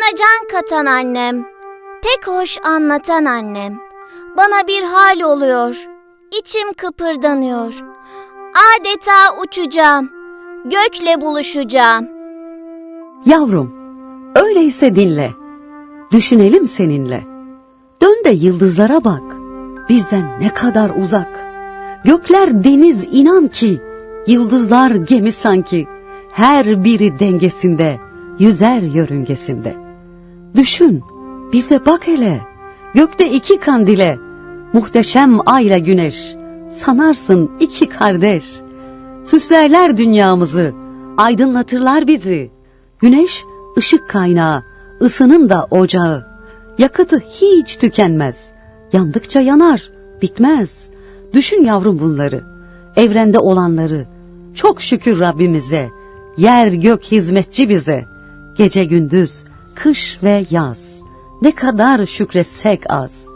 can katan annem, pek hoş anlatan annem. Bana bir hal oluyor, içim kıpırdanıyor. Adeta uçacağım, gökle buluşacağım. Yavrum, öyleyse dinle. Düşünelim seninle. Dön de yıldızlara bak. Bizden ne kadar uzak. Gökler deniz inan ki, yıldızlar gemi sanki. Her biri dengesinde, yüzer yörüngesinde. Düşün, bir de bak hele. Gökte iki kandile, muhteşem ayla güneş. Sanarsın iki kardeş. Süslerler dünyamızı, aydınlatırlar bizi. Güneş ışık kaynağı, ısının da ocağı. Yakıtı hiç tükenmez. Yandıkça yanar, bitmez. Düşün yavrum bunları, evrende olanları. Çok şükür Rabbimize, yer gök hizmetçi bize. Gece gündüz, kış ve yaz. Ne kadar şükretsek az.